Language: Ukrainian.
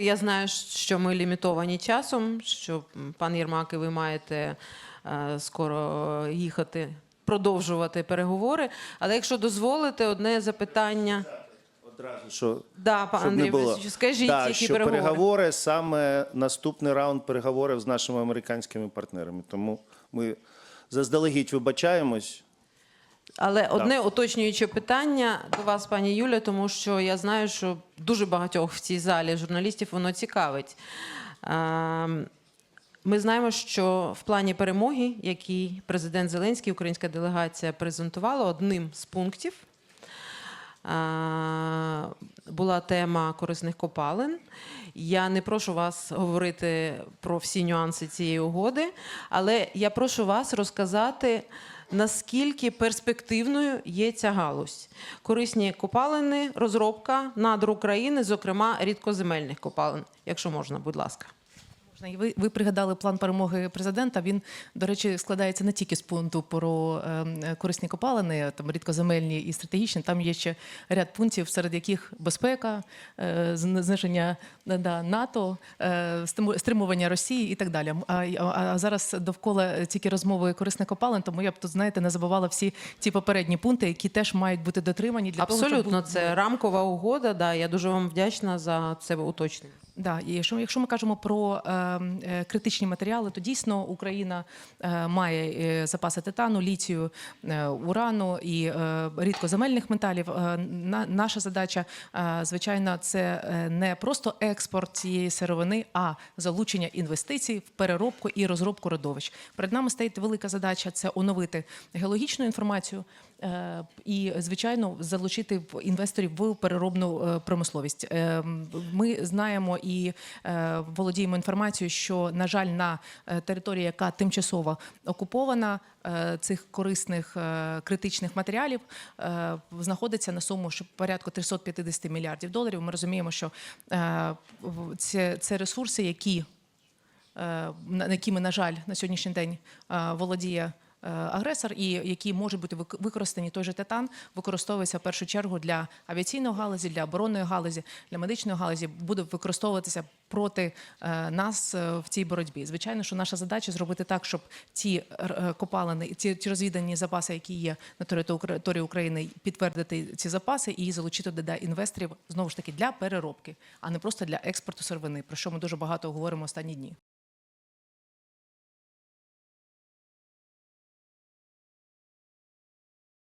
Я знаю, що ми лімітовані часом, що пан Єрмак і ви маєте е, скоро їхати, продовжувати переговори. Але якщо дозволите, одне запитання. Одразу що Да, пан щоб Андрій не було. Борисович, скажіть, да, які що переговори? переговори саме наступний раунд переговорів з нашими американськими партнерами. Тому ми заздалегідь вибачаємось. Але одне уточнююче питання до вас, пані Юля, тому що я знаю, що дуже багатьох в цій залі журналістів воно цікавить. Ем, Ми знаємо, що в плані перемоги, який президент Зеленський, українська делегація презентувала, одним з пунктів е, була тема корисних копалин. Я не прошу вас говорити про всі нюанси цієї угоди, але я прошу вас розказати, наскільки перспективною є ця галузь. Корисні копалини, розробка надр України, зокрема рідкоземельних копалин, якщо можна, будь ласка. Ви, ви пригадали план перемоги президента. Він, до речі, складається не тільки з пункту про е, корисні копалини, там рідкоземельні і стратегічні. Там є ще ряд пунктів, серед яких безпека, е, зниження е, да, НАТО, е, стримування Росії і так далі. А, а, а зараз довкола тільки розмови корисних копалин, тому я б тут знаєте не забувала всі ті попередні пункти, які теж мають бути дотримані для того, Абсолютно, щоб це рамкова угода. Да, я дуже вам вдячна за це уточнення. Да, і якщо, якщо ми кажемо про е, е, критичні матеріали, то дійсно Україна е, має е, запаси титану, літію, е, урану і е, рідкоземельних металів. Е, на, наша задача, е, звичайно, це е, не просто експорт цієї сировини, а залучення інвестицій в переробку і розробку родовищ. Перед нами стоїть велика задача це оновити геологічну інформацію. Е, І, звичайно, залучити інвесторів в переробну е, промисловість. Е, Ми знаємо і володіємо інформацією, що на жаль, на території, яка тимчасово окупована, цих корисних критичних матеріалів знаходиться на суму що порядку 350 мільярдів доларів. Ми розуміємо, що це, це ресурси, які на якими, на жаль, на сьогоднішній день володіє агресор, і які можуть бути використані той же титан, використовується в першу чергу для авіаційної галузі, для оборонної галузі, для медичної галузі, буде використовуватися проти е, нас е, в цій боротьбі. Звичайно, що наша задача зробити так, щоб е, копалини, ті, ті розвідані запаси, які є на території України, підтвердити ці запаси і залучити до інвесторів знову ж таки для переробки, а не просто для експорту сировини, про що ми дуже багато говоримо останні дні.